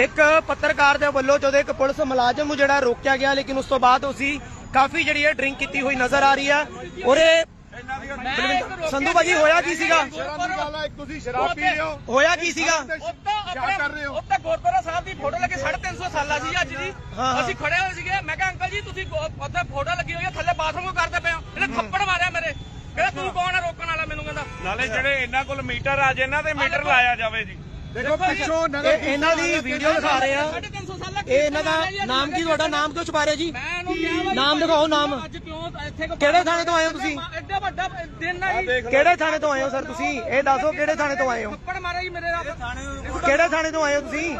ਇੱਕ ਪੱਤਰਕਾਰ ਦੇ ਵੱਲੋਂ ਜਦੋਂ ਇੱਕ ਪੁਲਿਸ ਮੁਲਾਜ਼ਮ ਨੂੰ ਜਿਹੜਾ ਰੋਕਿਆ ਗਿਆ ਲੇਕਿਨ ਉਸ ਤੋਂ ਬਾਅਦ ਉਸੀ ਕਾਫੀ ਜਿਹੜੀ ਹੈ ਡਰਿੰਕ ਕੀਤੀ ਹੋਈ ਨਜ਼ਰ ਆ ਰਹੀ ਆ ਔਰੇ ਸੰਧੂ ਭਾਜੀ ਹੋਇਆ ਕੀ ਸੀਗਾ? ਤੁਸੀਂ ਸ਼ਰਾਬ ਪੀ ਰਹੇ ਹੋ ਹੋਇਆ ਕੀ ਸੀਗਾ? ਕਿਆ ਕਰ ਰਹੇ ਹੋ? ਉੱਤੇ ਗੁਰਦੁਆਰਾ ਸਾਹਿਬ ਦੀ ਫੋਟੋ ਲੱਗੀ 350 ਸਾਲਾਂ ਸੀ ਅੱਜ ਦੀ। ਹਾਂ, ਹਾਂ। ਅਸੀਂ ਖੜੇ ਹੋਏ ਸੀਗੇ। ਮੈਂ ਕਿਹਾ ਅੰਕਲ ਜੀ ਤੁਸੀਂ ਉੱਥੇ ਫੋਟੋ ਲੱਗੀ ਹੋਈ ਹੈ ਥੱਲੇ ਬਾਥਰੂਮ ਕਰਦੇ ਪਏ ਹੋ। ਇਹਨੇ ਥੱਪੜ ਮਾਰਿਆ ਮੇਰੇ। ਕਹਿੰਦਾ ਤੂੰ ਕੌਣ ਹੈ ਰੋਕਣ ਵਾਲਾ ਮੈਨੂੰ ਕਹਿੰਦਾ। ਨਾਲੇ ਜਿਹੜੇ ਇਹਨਾਂ ਕੋਲ ਮੀਟਰ ਆ ਜੇ ਇਹਨਾਂ ਤੇ ਮੀਟਰ ਲਾਇਆ ਜਾਵੇ ਜੀ। ਦੇਖੋ ਪਿੱਛੋਂ ਨਗਰ ਇਹ ਇਹਨਾਂ ਦੀ ਵੀਡੀਓ ਦਿਖਾ ਰਹੇ ਆ। 350 ਸਾਲਾਂ ਇਹ ਇਹਨਾਂ ਦਾ ਨਾਮ ਕੀ ਤੁਹਾਡਾ ਨਾਮ ਕਿਉਂ ਛੁਪਾ ਰਹੇ ਜੀ? ਮੈਂ ਇਹਨੂੰ ਕਿਹਾ ਵਾ ਨਾਮ ਦਿਖਾਓ ਨਾਮ? ਅੱਜ ਕਿਉਂ ਇੱਥੇ ਕਿਉਂ- ਕਿਹੜੇ ਥਾਣੇ ਤੋਂ ਆਏ ਹੋ ਤੁਸੀਂ? ਐਡਾ ਵੱਡਾ ਦਿਨ ਆ ਜੀ। ਕਿਹੜੇ ਥਾਣੇ ਤੋਂ ਆਏ ਹੋ ਸਰ ਤੁਸੀਂ? ਇਹ ਦੱਸੋ ਕਿਹੜੇ ਥਾਣੇ ਤੋਂ ਆਏ ਹੋ? ਥੱਪੜ ਮਾਰਿਆ ਜੀ ਮੇਰੇ ਨਾਲ ਕਿਹੜੇ ਥਾਣੇ ਤੋਂ ਆਏ ਹੋ ਤੁਸੀਂ?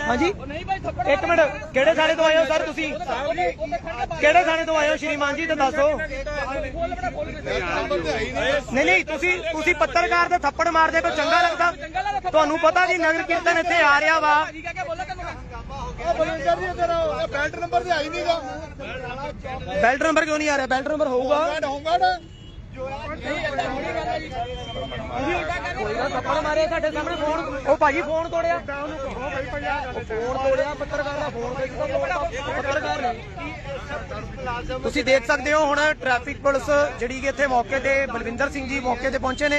ਹਾਂਜੀ? ਇੱਕ ਮਿੰਟ, ਕਿਹੜੇ ਥਾਣੇ ਤੋਂ ਆਏ ਹੋ, ਸਰ, ਤੁਸੀਂ? ਕਿਹੜੇ ਥਾਣੇ ਤੋਂ ਆਏ ਹੋ, ਸ਼੍ਰੀਮਾਨ ਜੀ, ਤਾਂ ਦੱਸੋ। ਨਹੀਂ ਨਹੀਂ, ਤੁਸੀਂ ਤੁਸੀਂ ਪੱਤਰਕਾਰ ਦੇ ਥੱਪੜ ਮਾਰਦੇ ਕੋ ਚੰਗਾ ਲੱਗਦਾ। ਤੁਹਾਨੂੰ ਪਤਾ ਜੀ, ਨਗਰ ਕੀਰਤਨ ਇੱਥੇ ਆ ਰਿਹਾ ਵਾ। ਜੀ ਬੈਲਟ ਨੰਬਰ ਤੇ ਆਈ ਨਹੀਂਗਾ ਬੈਲਟ ਨੰਬਰ ਕਿਉਂ ਨਹੀਂ ਆ ਰਿਹਾ? ਬੈਲਟ ਨੰਬਰ ਹੋਊਗਾ। ਬੈਲਟ ਹੋਊਗਾ ਨਾ ਥੱਪੜ ਮਾਰੇ ਸਾਡੇ ਸਾਹਮਣੇ ਫੋਨ ਉਹ ਭਾਜੀ ਫੋਨ ਤੋੜਿਆ। ਫੋਨ ਤੋੜਿਆ ਪੱਤਰਕਾਰ ਦਾ ਫੋਨ ਪੱਤਰਕਾਰ ਨੇ। ਤੁਸੀਂ ਦੇਖ ਸਕਦੇ ਹੋ ਹੁਣ ਟ੍ਰੈਫਿਕ ਪੁਲਿਸ ਜਿਹੜੀ ਕਿ ਇੱਥੇ ਮੌਕੇ ਤੇ ਬਲਵਿੰਦਰ ਸਿੰਘ ਜੀ ਮੌਕੇ ਤੇ ਪਹੁੰਚੇ ਨੇ।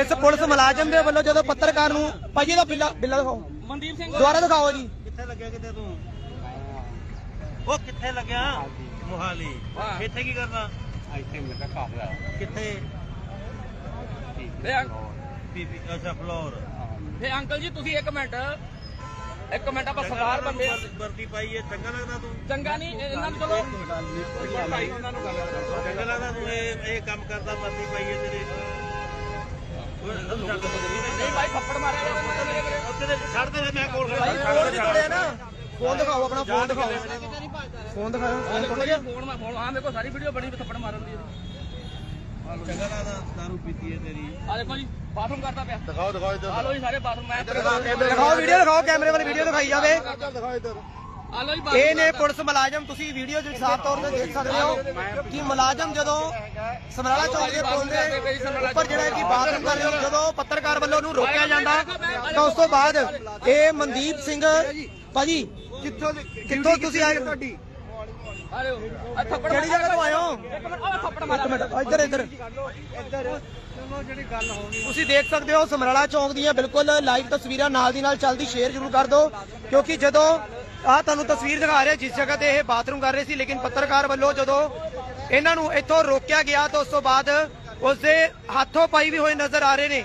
ਇਸ ਪੁਲਿਸ ਮੁਲਾਜ਼ਮ ਦੇ ਵੱਲੋਂ ਜਦੋਂ ਪੱਤਰਕਾਰ ਨੂੰ ਭਾਜੀ ਦਾ ਬਿੱਲਾ ਬਿੱਲਾ ਦਿਖਾਓ। ਮਨਦੀਪ ਸਿੰਘ ਦੁਬਾਰਾ ਦਿਖਾਓ ਜੀ। ਕਿੱਥੇ ਲੱਗਿਆ ਕਿਤੇ ਤੂੰ? ਉਹ ਕਿੱਥੇ ਲੱਗਿਆ? ਮੋਹਾਲੀ। ਇੱਥੇ ਕੀ ਕਰਦਾ ਇੱਥੇ ਮੇਰਾ ਕਾਫਲਾ ਕਿੱਥੇ ਤੇ ਅੰਕ- ਪੀਪੀ ਅੱਛਾ ਫਲੋਰ ਤੇ ਅੰਕਲ ਜੀ ਤੁਸੀਂ ਇੱਕ ਮਿੰਟ ਇੱਕ ਮਿੰਟ ਆਪਾਂ ਸਰਦਾਰ ਬੰਦੇ ਆ। ਵਰਦੀ ਪਾਈ ਹੈ ਚੰਗਾ ਲੱਗਦਾ ਤੂੰ ਚੰਗਾ ਨਹੀਂ ਇਹਨਾਂ ਨੂੰ ਚਲੋ ਚੰਗਾ ਲੱਗਦਾ ਤੂੰ ਇਹ ਇਹ ਕੰਮ ਕਰਦਾ ਵਰਦੀ ਪਾਈ ਹੈ ਤੇਰੇ ਨਹੀਂ ਭਾਈ ਥੱਪੜ ਮਾਰਿਆ ਯਾਰ ਇਹਨਾਂ ਨੇ ਮੇਰੇ ਉੱਥੇ ਦੇ ਛੱਡ ਦੇ ਮੈਂ ਕੋਲ ਖੜਾ ਭਾਈ ਫੋਨ ਵੀ ਤੋੜਿਆ ਨਾ ਫੋਨ ਦਿਖਾਓ ਆਪਣਾ ਫੋਨ ਦਿਖਾਓ ਫੋਨ ਦਿਖਾਓ ਫੋਨ ਤੋੜ ਗਿਆ ਫੋਨ ਮੈਂ ਫੋਨ ਹਾਂ ਮੇਰੇ ਕੋਲ ਸਾਰੀ ਵੀਡੀਓ ਬਣੀ ਵੀ ਥੱਪੜ ਮਾਰਨ ਦੀ ਚੰਗਾ ਲੱਗਦਾ ਦਾਰੂ ਪੀਤੀ ਹੈ ਤੇਰੀ। ਆ ਦੇਖੋ ਜੀ ਬਾਥਰੂਮ ਕਰਦਾ ਪਿਆ। ਦਿਖਾਓ ਦਿਖਾਓ ਇੱਧਰ। ਆ ਲੋ ਜੀ ਸਾਰੇ ਬਾਥਰੂਮ ਮੈਂ ਦਿਖਾਓ ਵੀਡੀਓ ਦਿਖਾਓ ਕੈਮਰੇ ਵਾਲੀ ਵੀਡੀਓ ਦਿਖਾਈ ਜਾਵੇ। ਦਿਖਾਓ ਇੱਧਰ। ਆ ਲੋ ਜੀ ਇਹ ਨੇ ਪੁਲਿਸ ਮੁਲਾਜ਼ਮ ਤੁਸੀਂ ਵੀਡੀਓ 'ਚ ਸਾਫ਼ ਤੌਰ ਤੇ ਦੇਖ ਸਕਦੇ ਹੋ ਕਿ ਮੁਲਾਜ਼ਮ ਜਦੋਂ ਸਮਰਾਲਾ ਚੌਕ ਦੇ ਪੁਲ ਦੇ ਉੱਪਰ ਜਿਹੜਾ ਕਿ ਬਾਥਰੂਮ ਕਰ ਰਹੇ ਜਦੋਂ ਪੱਤਰਕਾਰ ਵੱਲੋਂ ਉਹਨੂੰ ਰੋਕਿਆ ਜਾਂਦਾ ਤਾਂ ਉਸ ਤੋਂ ਬਾਅਦ ਇਹ ਮਨਦੀਪ ਸਿੰਘ ਭਾਜੀ ਕਿੱਥੋਂ ਕਿੱਥੋਂ ਤੁਸੀਂ ਆਏ? ਤੁਹਾਡੀ। ਆ ਆ ਥੱਪੜ ਕਿਹੜੀ ਜਗ੍ਹਾ ਤੋਂ ਆਏ ਹੋ? ਇੱਕ ਮਿੰਟ ਆ ਥੱਪੜ ਇੱਕ ਮਾਰਿਆ ਮਿੰਟ ਇੱਧਰ ਇੱਧਰ। ਤੁਸੀਂ ਦੇਖ ਸਕਦੇ ਹੋ ਸਮਰਾਲਾ ਚੌਂਕ ਦੀਆਂ ਬਿਲਕੁਲ ਲਾਈਵ ਤਸਵੀਰਾਂ ਨਾਲ ਦੀ ਨਾਲ ਚੱਲਦੀ ਸ਼ੇਅਰ ਜ਼ਰੂਰ ਕਰ ਦਿਓ ਕਿਉਂਕਿ ਜਦੋਂ ਆਹ ਤੁਹਾਨੂੰ ਤਸਵੀਰ ਦਿਖਾ ਰਿਹਾ ਜਿਸ ਜਗ੍ਹਾ ਤੇ ਇਹ ਬਾਥਰੂਮ ਕਰ ਰਹੇ ਸੀ ਲੇਕਿਨ ਪੱਤਰਕਾਰ ਵੱਲੋਂ ਜਦੋਂ ਇਹਨਾਂ ਨੂੰ ਇੱਥੋਂ ਰੋਕਿਆ ਗਿਆ ਤਾਂ ਉਸ ਤੋਂ ਬਾਅਦ ਉਸ ਦੇ ਹੱਥੋਂ ਪਾਈ ਵੀ ਹੋਏ ਨਜ਼ਰ ਆ ਰਹੇ ਨੇ।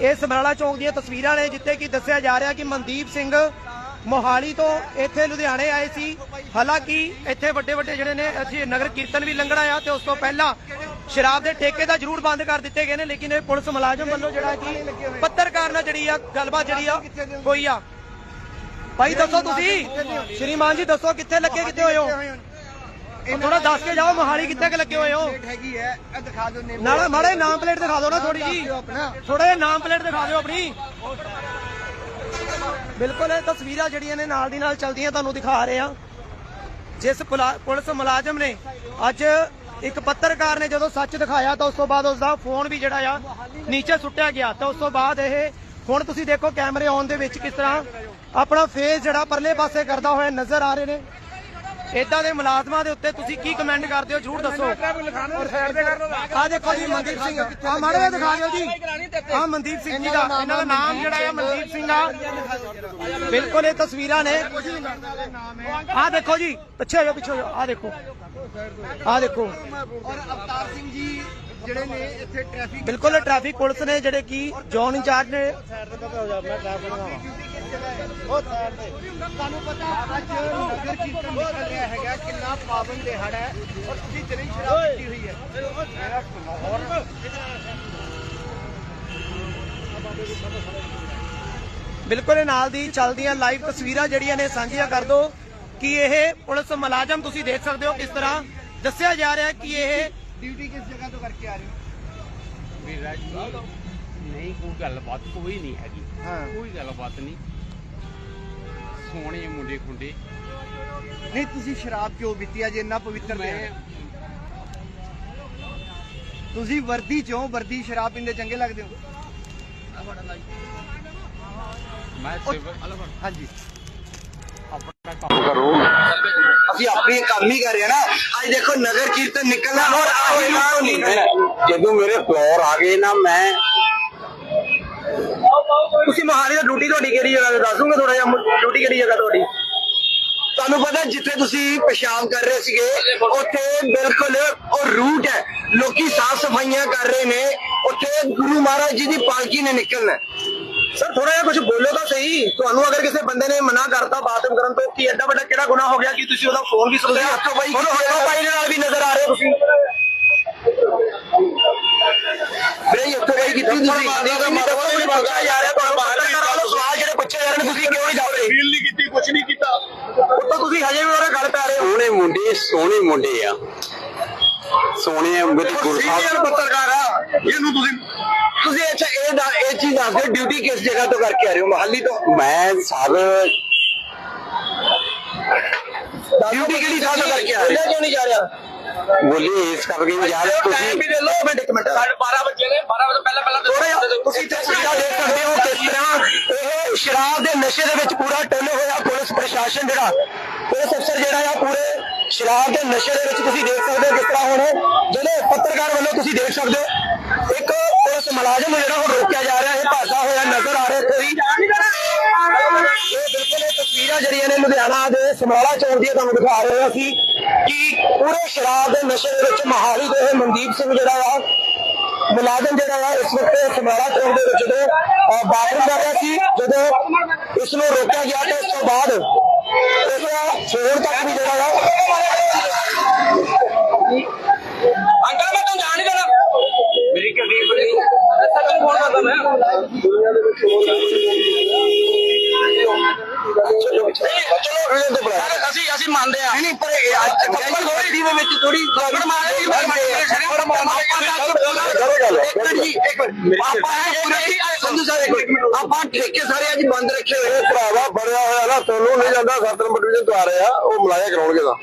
ਇਹ ਸਮਰਾਲਾ ਚੌਂਕ ਦੀਆਂ ਤਸਵੀਰਾਂ ਨੇ ਜਿੱਥੇ ਕਿ ਦੱਸਿਆ ਜਾ ਰਿਹਾ ਕਿ ਮਨਦੀਪ ਸਿੰਘ ਮੋਹਾਲੀ ਤੋਂ ਇੱਥੇ ਲੁਧਿਆਣੇ ਆਏ ਸੀ। ਹਾਲਾਂਕਿ ਇੱਥੇ ਵੱਡੇ ਵੱਡੇ ਜਿਹੜੇ ਨੇ, ਅਸੀਂ ਨਗਰ ਕੀਰਤਨ ਵੀ ਲੰਘਣਾ ਆ ਤੇ ਉਸ ਤੋਂ ਪਹਿਲਾਂ ਸ਼ਰਾਬ ਦੇ ਠੇਕੇ ਤਾਂ ਜ਼ਰੂਰ ਬੰਦ ਕਰ ਦਿੱਤੇ ਗਏ ਨੇ, ਲੇਕਿਨ ਇਹ ਪੁਲਿਸ ਮੁਲਾਜ਼ਮ ਵੱਲੋਂ ਜਿਹੜਾ ਕਿ ਪੱਤਰਕਾਰ ਨਾਲ ਜਿਹੜੀ ਆ, ਗੱਲਬਾਤ ਜਿਹੜੀ ਆ, ਹੋਈ ਆ। ਭਾਈ, ਦੱਸੋ ਤੁਸੀਂ? ਸ਼੍ਰੀਮਾਨ ਜੀ, ਦੱਸੋ ਕਿੱਥੇ ਲੱਗੇ, ਕਿੱਥੇ ਹੋਏ ਹੋ? ਥੋੜਾ ਦੱਸ ਕੇ ਜਾਓ, ਮੋਹਾਲੀ ਕਿੱਥੇ ਕਿ ਲੱਗੇ ਹੋਏ ਹੋ? ਹੈਗੀ ਹੈ ਇਹ ਦਿਖਾ ਦਿਓ ਨੇਮ ਨਾਲ ਮਾੜੇ ਨਾਮ ਪਲੇਟ ਦਿਖਾ ਦਿਓ ਨਾ ਥੋੜੀ ਜੀ ਥੋੜਾ ਜਿਹਾ ਨਾਮ ਪਲੇਟ ਦਿਖਾ ਦਿਓ ਆਪਣੀ। ਬਿਲਕੁਲ, ਇਹ ਤਸਵੀਰਾਂ ਜਿਹੜੀਆਂ ਨੇ ਨਾਲ ਦੀ ਨਾਲ ਚਲਦੀਆਂ, ਤੁਹਾਨੂੰ ਦਿਖਾ ਰਹੇ ਆ ਜਿਸ ਪੁਲਿਸ ਮੁਲਾਜ਼ਮ ਨੇ ਅੱਜ ਇੱਕ ਪੱਤਰਕਾਰ ਨੇ ਜਦੋਂ ਸੱਚ ਦਿਖਾਇਆ, ਤਾਂ ਉਸ ਤੋਂ ਬਾਅਦ ਉਸ ਦਾ ਫੋਨ ਵੀ ਜਿਹੜਾ ਆ, ਨੀਚੇ ਸੁੱਟਿਆ ਗਿਆ। ਤਾਂ ਉਸ ਤੋਂ ਬਾਅਦ ਇਹ, ਹੁਣ ਤੁਸੀਂ ਦੇਖੋ ਕੈਮਰੇ ਆਨ ਦੇ ਵਿੱਚ ਕਿਸ ਤਰ੍ਹਾਂ ਆਪਣਾ ਫੇਸ ਜਿਹੜਾ ਪਰਲੇ ਪਾਸੇ ਕਰਦਾ ਹੋਇਆ ਨਜ਼ਰ ਆ ਰਹੇ ਨੇ। ਇਦਾਂ ਦੇ ਮੁਲਾਜ਼ਮਾਂ ਦੇ ਉੱਤੇ ਤੁਸੀਂ ਕੀ ਕਮੈਂਟ ਕਰਦੇ ਹੋ? ਜਰੂਰ ਦੱਸੋ। ਆ ਦੇਖੋ ਜੀ, ਮਨਦੀਪ ਸਿੰਘ। ਆ ਮਾੜੇ ਦਿਖਾ ਦਿਓ ਜੀ। ਆ ਮਨਦੀਪ ਸਿੰਘ ਜੀ ਦਾ। ਇਹਨਾਂ ਦਾ ਨਾਮ ਜਿਹੜਾ ਆ, ਮਨਦੀਪ ਸਿੰਘ ਆ। ਬਿਲਕੁਲ ਇਹ ਤਸਵੀਰਾਂ ਨੇ। ਆ ਦੇਖੋ ਜੀ, ਪਿੱਛੇ ਹੋ ਜਾਓ, ਪਿੱਛੇ ਹੋ ਜਾਓ। ਆ ਦੇਖੋ। ਆ ਦੇਖੋ। ਔਰ ਅਵਤਾਰ ਸਿੰਘ ਜੀ ਜਿਹੜੇ ਨੇ ਇੱਥੇ ਟ੍ਰੈਫਿਕ ਬਿਲਕੁਲ ਟ੍ਰੈਫਿਕ ਪੁਲਿਸ ਨੇ ਜਿਹੜੇ ਕਿ ਜ਼ੋਨ ਇੰਚਾਰਜ ਨੇ। ਤੁਹਾਨੂੰ ਪਤਾ ਅੱਜ ਨਗਰ ਕੀਰਤਨ ਨਿਕਲ ਰਿਹਾ ਹੈਗਾ ਕਿੰਨਾ ਪਾਵਨ ਦਿਹਾੜਾ ਹੈ ਔਰ ਤੁਸੀਂ ਜਲੀ ਸ਼ਰਾਬ ਪੀਤੀ ਹੋਈ ਹੈ। ਬਿਲਕੁਲ ਇਹ ਨਾਲ ਦੀ ਚੱਲਦੀਆਂ ਲਾਈਵ ਤਸਵੀਰਾਂ ਜਿਹੜੀਆਂ ਨੇ ਸਾਂਝੀਆਂ ਕਰ ਦਿਓ ਕਿ ਇਹ ਪੁਲਿਸ ਮੁਲਾਜ਼ਮ ਤੁਸੀਂ ਦੇਖ ਸਕਦੇ ਹੋ ਕਿਸ ਤਰ੍ਹਾਂ ਦੱਸਿਆ ਜਾ ਰਿਹਾ ਕਿ ਇਹ ਡਿਊਟੀ ਕਿਸ ਜਗ੍ਹਾ ਤੋਂ ਕਰਕੇ ਆ ਰਹੀ ਹੋ? ਵੀਰਾ ਜੀ ਨਹੀਂ ਕੋਈ ਗੱਲਬਾਤ ਕੋਈ ਨਹੀਂ ਹੈਗੀ। ਹਾਂ। ਕੋਈ ਗੱਲਬਾਤ ਨਹੀਂ। ਸੋਹਣੇ ਮੁੰਡੇ ਖੁੰਡੇ। ਨਹੀਂ ਤੁਸੀਂ ਸ਼ਰਾਬ ਕਿਉਂ ਪੀਤੀ? ਅੱਜ ਇੰਨਾ ਪਵਿੱਤਰ ਦਿਨ ਮੈਂ ਹੈ। ਤੁਸੀਂ ਵਰਦੀ ਚੋਂ ਵਰਦੀ ਸ਼ਰਾਬ ਪੀਂਦੇ ਚੰਗੇ ਲੱਗਦੇ ਹੋ? ਮੈਂ ਸਿਵਲ ਹਾਂਜੀ। ਕਰੋ ਅਸੀਂ ਆਪਣੀ ਕੰਮ ਹੀ ਕਰ ਰਹੇ ਨਾ। ਅੱਜ ਦੇਖੋ ਨਗਰ ਕੀਰਤਨ ਨਿਕਲਣਾ ਔਰ ਆਹੀ ਲੋਕ ਨਹੀਂ ਜਦੋਂ ਮੇਰੇ ਫਲੋਰ ਆ ਗਏ ਨਾ ਮੈਂ ਤੁਸੀਂ ਮਹਾਲੀ ਦਾ ਡਿਊਟੀ ਤੁਹਾਡੀ ਕਿਹੜੀ ਜਗ੍ਹਾ ਤੇ ਦੱਸੋਗੇ ਥੋੜਾ ਜਿਹਾ ਡਿਊਟੀ ਕਿਹੜੀ ਜਗ੍ਹਾ ਤੁਹਾਡੀ? ਤੁਹਾਨੂੰ ਪਤਾ ਜਿੱਥੇ ਤੁਸੀਂ ਪਿਸ਼ਾਬ ਕਰ ਰਹੇ ਸੀਗੇ, ਉੱਥੇ ਬਿਲਕੁਲ ਉਹ ਰੂਟ ਹੈ। ਲੋਕੀ ਸਾਫ਼ ਸਫਾਈਆਂ ਕਰ ਰਹੇ ਨੇ। ਉੱਥੇ ਗੁਰੂ ਮਹਾਰਾਜ ਜੀ ਦੀ ਪਾਲਕੀ ਨੇ ਨਿਕਲਣਾ। ਸਰ ਥੋੜਾ ਜਿਹਾ ਕੁਝ ਬੋਲੋ ਤਾਂ ਸਹੀ। ਤੁਹਾਨੂੰ ਅਗਰ ਕਿਸੇ ਬੰਦੇ ਨੇ ਮਨਾ ਕਰਤਾ ਬਾਥਰੂਮ ਕਰਨ ਤੋਂ ਕੀ ਐਡਾ ਵੱਡਾ ਕਿਹੜਾ ਗੁਨਾਹ ਹੋ ਗਿਆ ਕਿ ਤੁਸੀਂ ਉਹਦਾ ਫੋਨ ਵੀ ਸੁਣਦੇ ਤੁਸੀਂ ਹੱਥੋਂ ਬਾਈ ਤੁਹਾਨੂੰ ਹੱਥੋਂ ਬਾਈ ਦੇ ਨਾਲ ਵੀ ਨਜ਼ਰ ਆ ਰਹੇ ਹੋ ਤੁਸੀਂ। ਵੀਰੇ ਹੱਥੋਂ ਬਾਈ ਕੀਤੀ ਤੁਸੀਂ। ਕੋਈ ਪੁੱਛਿਆ ਜਾ ਰਿਹਾ ਤੁਹਾਨੂੰ ਪੱਤਰਕਾਰਾਂ ਵੱਲੋਂ ਸਵਾਲ ਜਿਹੜੇ ਪੁੱਛੇ ਜਾ ਰਹੇ ਨੇ ਤੁਸੀਂ ਕਿਉਂ ਨਹੀਂ ਜਾ ਰਹੇ ਫੀਲ ਨਹੀਂ ਕੀਤੀ ਕੁਝ ਨਹੀਂ ਕੀਤਾ। ਉੱਤੋਂ ਤੁਸੀਂ ਹਜੇ ਵੀ ਉਹਦੇ ਗੱਲ ਪੈ ਰਹੇ ਹੋ। ਸੋਹਣੇ ਮੁੰਡੇ ਸੋਹਣੇ ਮੁੰਡੇ ਆ। ਸੋਹਣੇ ਗੁਰੂ ਸਾਹਿਬ। ਪੱਤਰਕਾਰ ਆ। ਇਹਨੂੰ ਤੁਸੀਂ ਤੁਸੀਂ ਅੱਛਾ ਇਹ ਦਾ ਇਹ ਚੀਜ਼ ਦੱਸ ਦਿਓ ਡਿਊਟੀ ਕਿਸ ਜਗ੍ਹਾ ਤੋਂ ਕਰਕੇ ਆ ਰਹੇ ਹੋ? ਮਹਾਲੀ ਤੋਂ? ਮੈਂ ਸਰ ਡਿਊਟੀ ਕਿਹੜੀ ਥਾਂ ਤੋਂ ਕਰਕੇ ਆ ਰਹੇ ਹੋ? ਕਿਉਂ ਨਹੀਂ ਜਾ ਰਿਹਾ? ਬੋਲੀ ਇਸ ਕਰਕੇ ਯਾਰ ਟਾਈਮ ਤੁਸੀਂ ਵੀ ਦੇ ਲਓ ਮਿੰਟ ਇੱਕ ਮਿੰਟ। ਸਾਡੇ 12 ਵਜੇ ਨੇ 12 ਵਜੇ ਪਹਿਲਾਂ ਪਹਿਲਾਂ ਥੋੜਾ ਤੁਸੀਂ ਤਸਵੀਰਾਂ ਦੇਖ ਸਕਦੇ ਹੋ ਕਿਸ ਤਰ੍ਹਾਂ ਇਹ ਸ਼ਰਾਬ ਦੇ ਨਸ਼ੇ ਦੇ ਵਿੱਚ ਪੂਰਾ ਟੁੱਲ ਹੋਇਆ ਪੁਲਿਸ ਪ੍ਰਸ਼ਾਸਨ ਜਿਹੜਾ। ਪੁਲਿਸ ਅਫਸਰ ਜਿਹੜਾ ਆ ਪੂਰੇ ਸ਼ਰਾਬ ਦੇ ਨਸ਼ੇ ਦੇ ਵਿੱਚ ਤੁਸੀਂ ਦੇਖ ਸਕਦੇ ਹੋ ਕਿਸ ਤਰ੍ਹਾਂ ਹੁਣ ਜਿਹੜੇ ਪੱਤਰਕਾਰ ਵੱਲੋਂ ਤੁਸੀਂ ਦੇਖ ਸਕਦੇ ਹੋ ਇੱਕ ਪੁਲਿਸ ਮੁਲਾਜ਼ਮ ਨੂੰ ਜਿਹੜਾ ਹੁਣ ਰੋਕਿਆ ਜਾ ਰਿਹਾ ਇਹ ਭਾਸ਼ਾ ਹੋਇਆ ਨਜ਼ਰ ਆ ਰਿਹਾ ਇੱਥੇ ਵੀ ਇਹ ਬਿਲਕੁਲ ਇਹ ਤਸਵੀਰਾਂ ਜਿਹੜੀਆਂ ਨੇ ਲੁਧਿਆਣਾ ਦੇ ਸਮਰਾਲਾ ਚੌਕ ਦੀਆਂ ਤੁਹਾਨੂੰ ਦਿਖਾ ਰਹੇ ਹਾਂ ਅਸੀਂ ਕਿ ਪੂਰੇ ਸ਼ਰਾਬ ਦੇ ਨਸ਼ੇ ਦੇ ਵਿੱਚ ਮਹਾਲੀ ਦੇ ਇਹ ਮਨਦੀਪ ਸਿੰਘ ਜਿਹੜਾ ਆ ਮੁਲਾਜ਼ਮ ਜਿਹੜਾ ਆ ਇਸ ਵਕਤ ਸਮਰਾਲਾ ਚੌਕ ਦੇ ਵਿੱਚ ਜਦੋਂ ਅਹ, ਬਾਥਰੂਮ ਕਰ ਰਿਹਾ ਸੀ ਜਦੋਂ ਇਸ ਨੂੰ ਰੋਕਿਆ ਗਿਆ ਤੇ ਉਸ ਤੋਂ ਬਾਅਦ ਇਸ ਦਾ ਫੋਨ ਤੱਕ ਵੀ ਜਿਹੜਾ ਆ ਅੰਕਲ ਮੈਂ ਤੁਹਾਨੂੰ ਜਾਣ ਨਹੀਂ ਦੇਣਾ ਮੇਰੀ ਗੱਡੀ ਬਣੀ ਸੱਚ ਫੋਨ ਕਰਦਾ ਮੈਂ ਚਲੋ ਚਲੋ ਇਹ ਤੋਂ ਬੁਲਾ ਅਸੀਂ ਅਸੀਂ ਮੰਨਦੇ ਆ ਨਹੀਂ ਪਰ ਇਹ ਅੱਜ ਥੱਪੜ ਥੋੜੀ ਦੀ ਵਿੱਚ ਥੋੜੀ ਥੱਪੜ ਮਾਰੇ ਜੀ ਇੱਕ ਮਿੰਟ ਜੀ ਇੱਕ ਮਿੰਟ। ਆਪਾਂ ਇਹ ਨਹੀਂ ਸੰਧੂ ਸਾਹਿਬ ਇੱਕ ਮਿੰਟ ਆਪਾਂ ਠੇਕੇ ਸਾਰੇ ਅੱਜ ਬੰਦ ਰੱਖੇ ਹੋਏ ਭਰਾਵਾ ਬਣਿਆ ਹੋਇਆ ਨਾ ਤੁਹਾਨੂੰ ਨਹੀਂ ਜਾਂਦਾ 7 ਨੰਬਰ ਡਿਵੀਜ਼ਨ ਤੋਂ ਆ ਰਹੇ ਉਹ ਮਲਾਇਆ ਕਰਾਉਣਗੇ ਦਾ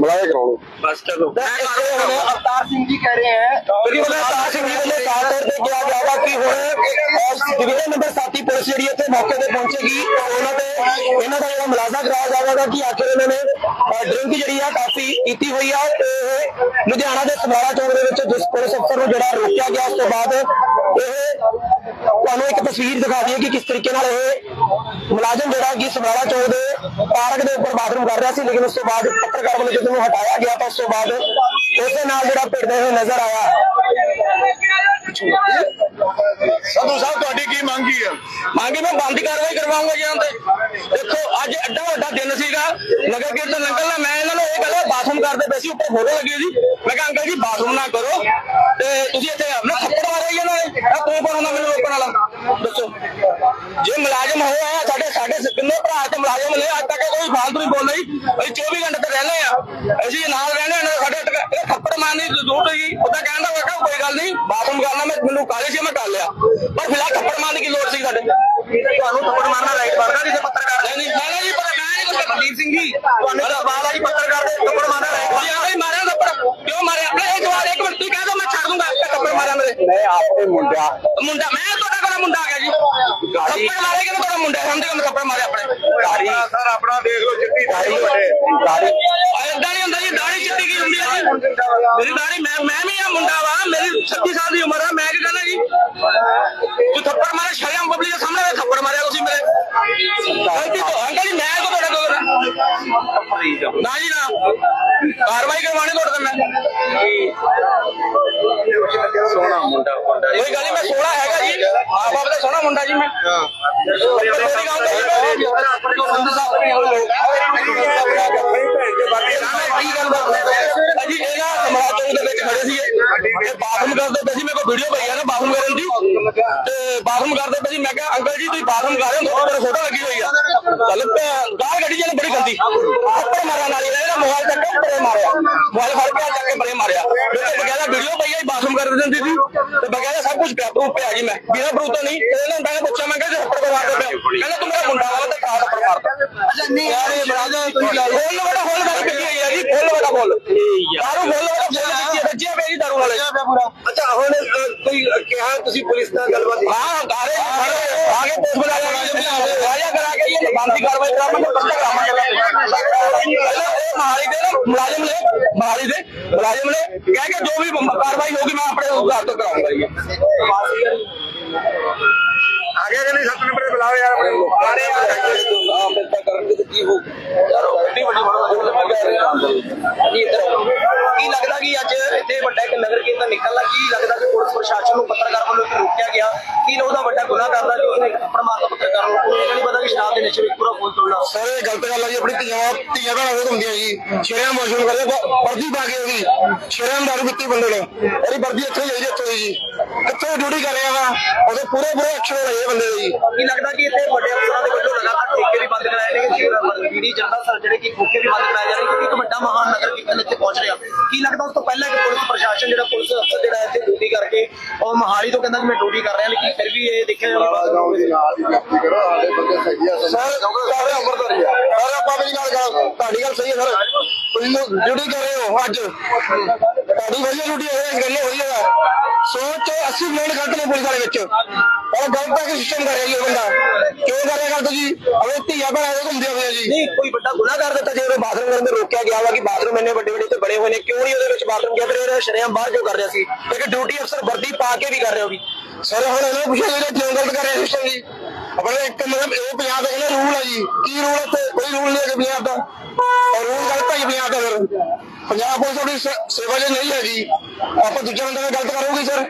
ਮਲਾਇਆ ਕਰਾਉਣਗੇ। ਬਸ ਚਲੋ। ਅਵਤਾਰ ਸਿੰਘ ਜੀ ਕਹਿ ਰਹੇ ਹੈ ਬਿਲਕੁਲ ਅਵਤਾਰ ਸਿੰਘ ਜੀ ਵੱਲੋਂ ਸਾਫ਼ ਤੌਰ ਤੇ ਕਿਹਾ ਗਿਆ ਵਾ ਕਿ ਹੁਣ ਡਿਵੀਜ਼ਨ ਨੰਬਰ 7 ਪੁਲਿਸ ਜਿਹੜੀ ਇੱਥੇ ਮੌਕੇ ਤੇ ਪਹੁੰਚੇਗੀ ਉਹਨਾਂ ਤੇ ਇਹਨਾਂ ਦਾ ਜਿਹੜਾ ਮੁਲਾਜ਼ਾ ਕਰਾਇਆ ਜਾਵੇਗਾ ਕਿ ਆਖਿਰ ਇਹਨਾਂ ਨੇ ਡਰਿੰਕ ਜਿਹੜੀ ਆ ਕਾਫੀ ਕੀਤੀ ਹੋਈ ਆ। ਤੇ ਇਹ ਲੁਧਿਆਣਾ ਦੇ ਸਮਰਾਲਾ ਚੌਕ ਦੇ ਵਿੱਚ ਜਿਸ ਪੁਲਿਸ ਅਫਸਰ ਨੂੰ ਜਿਹੜਾ ਰੋਕਿਆ ਗਿਆ ਉਸ ਤੋਂ ਬਾਅਦ ਇਹ ਤੁਹਾਨੂੰ ਇੱਕ ਤਸਵੀਰ ਦਿਖਾ ਦਈਏ ਕਿ ਕਿਸ ਤਰੀਕੇ ਨਾਲ ਇਹ ਮੁਲਾਜ਼ਮ ਜਿਹੜਾ ਕਿ ਸਮਰਾਲਾ ਚੌਕ ਦੇ ਪਾਰਕ ਦੇ ਉੱਪਰ ਬਾਥਰੂਮ ਕਰ ਰਿਹਾ ਸੀ ਲੇਕਿਨ ਉਸ ਤੋਂ ਬਾਅਦ ਪੱਤਰਕਾਰ ਵੱਲੋਂ ਜਦੋਂ ਹਟਾਇਆ ਗਿਆ ਤਾਂ ਉਸ ਤੋਂ ਬਾਅਦ ਉਸੇ ਨਾਲ ਜਿਹੜਾ ਭਿੜਦੇ ਹੋਏ ਨਜ਼ਰ ਆਇਆ। ਸੰਧੂ ਸਾਹਿਬ ਤੁਹਾਡੀ ਕੀ ਮੰਗ ਕੀ ਹੈ ਮੰਗੇ ਮੈਂ ਬੰਦ ਕਾਰਵਾਈ ਕਰਵਾਉਂਗਾ ਜੀ ਤੇ। ਦੇਖੋ ਅੱਜ ਐਡਾ ਵੱਡਾ ਦਿਨ ਸੀਗਾ ਨਗਰ ਕੀਰਤਨ ਨਿਕਲਣਾ ਮੈਂ ਇਹਨਾਂ ਨੂੰ ਇਹ ਕਹਿੰਦਾ ਬਾਥਰੂਮ ਕਰਦੇ ਪਏ ਸੀ ਉੱਪਰ ਫੋਟੋ ਲੱਗੀ ਸੀ। ਮੈਂ ਕਿਹਾ ਅੰਕਲ ਜੀ ਬਾਥਰੂਮ ਨਾ ਕਰੋ। ਤੇ ਤੁਸੀਂ ਇੱਥੇ ਆਪਣਾ ਥੱਪੜ ਮਾਰਿਆ ਜੀ ਇਹਨਾਂ ਨੇ ਇਹ। ਤੂੰ ਕੌਣ ਹੁੰਦਾ ਮੈਨੂੰ ਰੋਕਣ ਵਾਲਾ। ਦੱਸੋ। ਜੇ ਮੁਲਾਜ਼ਮ ਹੋਏ ਆ ਸਾਡੇ ਸਾਡੇ ਕਿੰਨੇ ਭਰਾ ਤੇ ਮੁਲਾਜ਼ਮ ਨੇ? ਅੱਜ ਤੱਕ ਕੋਈ ਫਾਲਤੂ ਨਹੀਂ ਬੋਲ ਰਹੀ। ਅਸੀਂ 24 ਘੰਟੇ ਤੇ ਰਹਿੰਦੇ ਆ। ਅਸੀਂ ਨਾਲ ਰਹਿੰਦੇ ਆ ਸਾਡੇ ਥੱਪੜ ਮਾਰਨੀ ਦੀ ਜ਼ਰੂਰਤ ਹੈਗੀ। ਉਹਦਾ ਕਹਿੰਦਾ ਵਾ ਕਿ ਕੋਈ ਗੱਲ ਨਹੀਂ। ਬਾਥਰੂਮ ਕਰਨਾ ਮੈਂ ਮੈਨੂੰ ਕਾਲੇ ਸੀ ਮੈਂ ਕਰ ਲਿਆ। ਪਰ ਫਿਲਹਾਲ ਥੱਪੜ ਮਾਰਨ ਦੀ ਲੋੜ ਸੀ ਸਾਡੇ? ਤੁਹਾਨੂੰ ਥੱਪੜ ਮਾਰਨਾ ਰਾਈਟ ਬਣਦਾ ਕਿਸੇ ਪੱਤਰਕਾਰ ਨਹੀਂ ਨਹੀਂ ਨਹੀਂ ਪਰ ਮੈਂ ਨਹੀਂ ਕੁਝ ਸਿੰਘ ਜੀ ਤੁਹਾਨੂੰ ਸਵਾਲ ਆ ਜੀ ਪੱਤਰਕਾਰ ਦੇ ਥੱਪੜ ਮਾਰਨਾ ਰਾਈਟ ਤੁਸੀਂ ਆਖੇ ਹੀ ਮਾਰਿਆ ਥੱਪੜ ਕਿਉਂ ਮਾਰਿਆ ਆਪਣੇ ਇੱਕ ਵਾਰ ਇੱਕ ਮਿੰਟ ਤੂੰ ਕਹਿ ਦੋ ਮੈਂ ਛੱਡ ਦੂੰਗਾ ਇਹ ਥੱਪੜ ਮਾਰਿਆ ਮੇਰੇ ਮੈਂ ਆਪਣੇ ਮੁੰਡਾ ਮੈਂ ਤੁਹਾਡਾ ਕੋਲ ਮੁੰਡਾ ਆ ਗਿਆ ਜੀ? ਥੱਪੜ ਮਾਰੇ ਕਿ ਤੁਹਾਡਾ ਮੁੰਡਾ? ਸਮਝੇ ਕਿ ਥੱਪੜ ਮਾਰਿਆ ਆਪਣੇ। ਗਾੜੀ। ਸਰ ਆਪਣਾ ਦੇਖ ਲਓ ਚਿੱਟੀ ਗਾੜੀ। ਗਾੜੀ। ਐਦਾਂ ਨਹੀਂ ਹੁੰਦਾ ਜੀ ਦਾੜੀ ਚਿੱਟੀ ਕੀ ਹੁੰਦੀ ਹੈ ਜੀ? ਮੇਰੀ ਦਾੜੀ ਮੈਂ ਮੈਂ ਵੀ ਆ ਮੁੰਡਾ ਵਾ ਮੇਰੀ 36 ਸਾਲ ਦੀ ਉਮਰ ਆ ਮੈਂ ਕੀ ਕਹਿੰਦਾ ਜੀ? ਤੂੰ ਥੱਪੜ ਮਾਰੇ ਸ਼ਰਿਆਮ ਪਬਲਿਕ ਦੇ ਸਾਹਮਣੇ ਥੱਪੜ ਮਾਰਿਆ ਤੁਸੀਂ ਮੇਰੇ। ਗਲਤੀ ਤੋਂ ਅੰਕਲ ਜੀ ਮੈਂ ਕੋ ਤੁਹਾਡਾ ਕੋਲ ਨਾ ਜੀ ਨਾ। ਕਾਰਵਾਈ ਕਰਵਾਣੀ ਤੁਹਾਡੇ ਤੇ ਮੈਂ। ਸੋਹਣਾ ਮੁੰਡਾ ਮੁੰਡਾ ਕੋਈ ਗੱਲ ਨਹੀਂ ਮੈਂ ਸੋਹਣਾ ਹੈਗਾ ਜੀ। ਆਪ ਬਾਪ ਦਾ ਸੋਹਣਾ ਮੁੰਡਾ ਜੀ ਮੈਂ। ਮੇਰੀ ਗੱਲ ਨਹੀਂ ਅਜੀ ਇਹ ਨਾ ਸਮਰਾ ਚੌਕ ਦੇ ਵਿੱਚ ਖੜੇ ਸੀ ਇਹ ਬਾਥਰੂਮ ਕਰਦੇ ਪਏ ਸੀ ਮੇਰੇ ਕੋਲ ਵੀਡੀਓ ਪਈ ਆ ਨਾ ਬਾਥਰੂਮ ਕਰਨ ਦੀ। ਤੇ ਬਾਥਰੂਮ ਕਰਦੇ ਪਏ ਸੀ ਮੈਂ ਕਿਹਾ ਅੰਕਲ ਜੀ ਤੁਸੀਂ ਬਾਥਰੂਮ ਕਰ ਰਹੇ ਹੋ ਤੁਹਾਡੇ ਫੋਟੋ ਲੱਗੀ ਹੋਈ ਆ। ਚੱਲ ਗਾਲ ਗੱਡੀ ਜਿਹਨੇ ਬੜੀ ਗੰਦੀ। ਉੱਪਰ ਮਾਰਨ ਵਾਲੀ ਨੇ ਇਹਦਾ ਮੋਬਾਈਲ ਚੱਕ ਕੇ ਪਰੇ ਮਾਰਿਆ ਮੋਬਾਈਲ ਫੜ ਕੇ ਚੱਕ ਕੇ ਪਰੇ ਮਾਰਿਆ ਮੇਰੇ ਕੋਲ ਬਕਾਇਦਾ ਵੀਡੀਓ ਪਈ ਆ ਜੀ ਬਾਥਰੂਮ ਕਰ ਦਿੰਦੀ ਸੀ ਤੇ ਬਕਾਇਦਾ ਸਭ ਕੁਝ ਪਿਆ ਪ੍ਰੂਫ ਪਿਆ ਜੀ ਮੈਂ ਬਿਨਾਂ ਪ੍ਰੂਫ ਤੋਂ ਨਹੀਂ ਇਹਨਾਂ ਨੂੰ ਮੈਂ ਪੁੱਛਿਆ ਮੈਂ ਕਿਹਾ ਥੱਪੜ ਮਾਰਦੇ ਪਿਆ ਕਹਿੰਦਾ ਤੂੰ ਮੇਰਾ ਮੁੰਡਾ ਵਾਲਾ ਤੇ ਕਾ ਥੱਪੜ ਮਾਰਦਾ ਅੱਛਾ ਨਹੀਂ ਯਾਰ ਇਹ ਬੜਾ ਜਾ ਤੁਸੀਂ ਗੱਲ ਫੁੱਲ ਵੜਾ ਫੁੱਲ ਵਾਲੀ ਪਿੱਟੀ ਹੋਈ ਆ ਜੀ ਫੁੱਲ ਵੜਾ ਫੁੱਲ ਦਾਰੂ ਫੁੱਲ ਵੜਾ ਫੁੱਲ ਪਿੱਟੀ ਬੱਚਿਆ ਪਈ ਜੀ ਦਾਰੂ ਵਾਲੇ ਅੱਛਾ ਹੁਣ ਅ, ਕੋਈ ਕਿਹਾ ਤੁਸੀਂ ਪੁਲਿਸ ਨਾਲ ਗੱਲਬਾਤ ਹਾਂ ਗਾਰੇ ਆਗੇ ਪੁਲਿਸ ਬੁਲਾ ਲਿਆ ਬੰਦੀ ਕਾਰਵਾਈ ਕਰਾਵਾਂਗੇ ਪਰਚਾ ਕਰਾਵਾਂਗੇ ਪਹਿਲਾਂ ਇਹ ਮਹਾਲੀ ਦੇ ਨਾ ਮੁਲਾਜ਼ਮ ਨੇ ਮਹਾਲੀ ਦੇ ਮੁਲਾਜ਼ਮ ਨੇ ਕਹਿ ਕੇ ਜੋ ਵੀ ਮ- ਕਾਰਵਾਈ ਹੋਗੀ ਮੈਂ ਆਪਣੇ ਘਰ ਤੋਂ ਕਰਾਉਂਗਾ ਜੀ ਆਗੇ ਕਿ ਨਹੀਂ 7 ਨੰਬਰ ਤੇ ਬੁਲਾਓ ਯਾਰ ਆਪਣੇ ਸਾਰੇ ਆ ਪਰਚਾ ਕਰਾਂਗੇ ਤੇ ਕੀ ਹੋ ਯਾਰ ਐਡੀ ਵੱਡੀ ਬੜਾ ਜੀ ਕੀ ਲੱਗਦਾ ਕਿ ਅੱਜ ਇੱਥੇ ਵੱਡਾ ਇੱਕ ਨਗਰ ਕੀਰਤਨ ਨਿਕਲਣਾ ਕੀ ਲੱਗਦਾ ਕਿ ਪੁਲਿਸ ਪ੍ਰਸ਼ਾਸਨ ਨੂੰ ਪੱਤਰਕਾਰ ਵੱਲੋਂ ਰੋਕਿਆ ਗਿਆ। ਕੀ ਉਹਦਾ ਵੱਡਾ ਗੁਨਾਹ ਕਰਦਾ ਕਿ ਉਹਨੇ ਥੱਪੜ ਮਾਰਦਾ ਪੱਤਰਕਾਰ ਨੂੰ ਉਹਨੂੰ ਇਹ ਨਹੀਂ ਪਤਾ ਕਿ ਸ਼ਰਾਬ ਦੇ ਨਸ਼ੇ ਵਿੱਚ ਪੂਰਾ ਫੁੱਲ ਤੋੜਨਾ ਸਰ, ਇਹ ਗਲਤ ਗੱਲ ਆ ਜੀ, ਆਪਣੀ ਧੀਆਂ ਧੀਆਂ ਭੈਣਾਂ ਦੇ ਹੁੰਦੀਆਂ ਜੀ। ਸ਼ਰੇਆਮ ਮੋਸ਼ਨ ਕਰਦੇ ਬ- ਵਰਦੀ ਪਾ ਕੇ ਉਹਦੀ। ਸ਼ਰੇਆਮ ਦਾਰੂ ਪੀਤੀ ਬੰਦੇ ਨੇ। ਉਹਦੀ ਵਰਦੀ ਇੱਥੇ ਜਾਈ ਇੱਥੇ ਜੀ। ਕਿੱਥੇ ਡਿਊਟੀ ਕਰ ਰਿਹਾ ਵਾ। ਉਹਦੇ ਪੂਰੇ ਪੂਰੇ ਐਕਸ਼ਨ ਇਹ ਬੰਦੇ ਦੇ। ਜੀ ਕੀ ਲੱਗਦਾ ਕਿ ਇੱਥੇ ਵੱਡੇ ਅਫਸਰਾਂ ਦੇ ਵੱਲੋਂ ਲਗਾਤਾਰ ਠੇਕੇ ਵੀ ਬੰਦ ਕਰਾਏ ਨੇ ਕਿ ਜਿਹੜੀ ਜਨਤਾ ਸਰ ਜਿਹੜੇ ਕਿ ਠੇਕੇ ਵੀ ਬੰਦ ਕਰਾਏ ਜਾ ਰਹੇ ਕਿਉਂਕਿ ਇੱਕ ਵੱਡਾ ਮਹਾਨ ਨਗਰ ਕੀਰਤਨ ਇੱਥੇ ਪਹੁੰਚ ਰਿਹਾ। ਕੀ ਲੱਗਦਾ ਉਸ ਤੋਂ ਪਹਿਲਾਂ ਕਿ ਪੁਲਿਸ ਪ੍ਰਸ਼ਾਸਨ ਜਿਹੜਾ ਪੁਲਿਸ ਅਫਸਰ ਜਿਹੜਾ ਇੱਥੇ ਡਿਊਟੀ ਕਰਕੇ ਉਹ ਮਹਾਲੀ ਤੋਂ ਕਹਿੰਦਾ ਕਿ ਮੈਂ ਡਿਊਟੀ ਕਰ ਰਿਹਾ ਲੇਕਿਨ ਫਿਰ ਵੀ ਇਹ ਦੇਖਿਆ ਸਰ ਸਾਰੇ ਅੰਮ੍ਰਿਤਧਾਰੀ ਆ। ਸਰ ਆਪਾਂ ਮੇਰੀ ਗੱਲ ਕਰ ਤੁਹਾਡੀ ਗੱਲ ਸਹੀ ਹੈ ਸਰ। ਡਿਊਟੀ ਕਰ ਰਹੇ ਹੋ ਅੱਜ। ਤੁਹਾਡੀ ਵਧੀਆ ਡਿਊਟੀ ਹੈ ਇਸ ਗੱਲ ਹੋਈ ਹੈ। ਸੋਚ 80 ਮਿੰਟ ਗਲਤ ਨੇ ਪੁਲਿਸ ਵਾਲੇ ਵਿੱਚ। ਪਰ ਗਲਤ ਹੈ ਕਿ ਸਿਸਟਮ ਕਰ ਰਿਹਾ ਉਹ ਬੰਦਾ। ਕਿਉਂ ਕਰ ਰਿਹਾ ਗਲਤ ਜੀ? ਅਵੇ ਧੀਆ ਦੇ ਘੁੰਮਦੇ ਹੋਏ ਜੀ। ਨਹੀਂ ਕੋਈ ਵੱਡਾ ਗੁਨਾਹ ਕਰ ਦਿੱਤਾ ਜੇ ਉਹਨੇ ਬਾਥਰੂਮ ਕਰਨ ਤੋਂ ਰੋਕਿਆ ਗਿਆ ਵਾ ਕਿ ਬਾਥਰੂਮ ਇੰਨੇ ਵੱਡੇ ਵੱਡੇ ਤੇ ਬਣੇ ਹੋਏ ਨੇ ਕਿਉਂ ਨਹੀਂ ਉਹਦੇ ਵਿੱਚ ਬਾਥਰੂਮ ਗਿਆ? ਫਿਰ ਇਹ ਸ਼ਰੇਆਮ ਬਾਹਰ ਕਿਉਂ ਕਰ ਰਿਹਾ ਸੀ? ਇੱਕ ਡਿਊਟੀ ਅਫਸਰ ਵਰਦੀ ਪਾ ਕੇ ਵੀ ਕਰ ਰਿਹਾ ਉਹ ਵੀ। ਸਰ ਹੁਣ ਇਹਨਾਂ ਨੂੰ ਪੁੱਛਿਆ ਜਿਹੜਾ ਕਿਉਂ ਗਲਤ ਕਰ ਰਿਹਾ ਸਿਸਟਮ ਜੀ? ਆਪਣੇ ਇੱਕ ਮਤਲਬ ਇਹ ਪੰਜਾਬ ਦਾ ਇਹਨਾਂ ਰੂਲ ਹੈ ਜੀ? ਕੀ ਰੂਲ ਇੱਥੇ? ਕੋਈ ਰੂਲ ਨਹੀਂ ਹੈ ਪੰਜਾਬ ਦਾ। ਔਰ ਰੂਲ ਗਲਤ ਹੈ ਜੀ ਪੰਜਾਬ ਦਾ ਫਿਰ। ਪੰਜਾਬ ਪੁਲਿਸ ਆਪਣੀ ਸੇਵਾ 'ਚ ਨਹੀਂ ਹੈ ਜੀ ਆਪਾਂ ਦੂਜਾ ਬੰਦੇ ਨਾਲ ਗਲਤ ਕਰੋਗੇ, ਸਰ।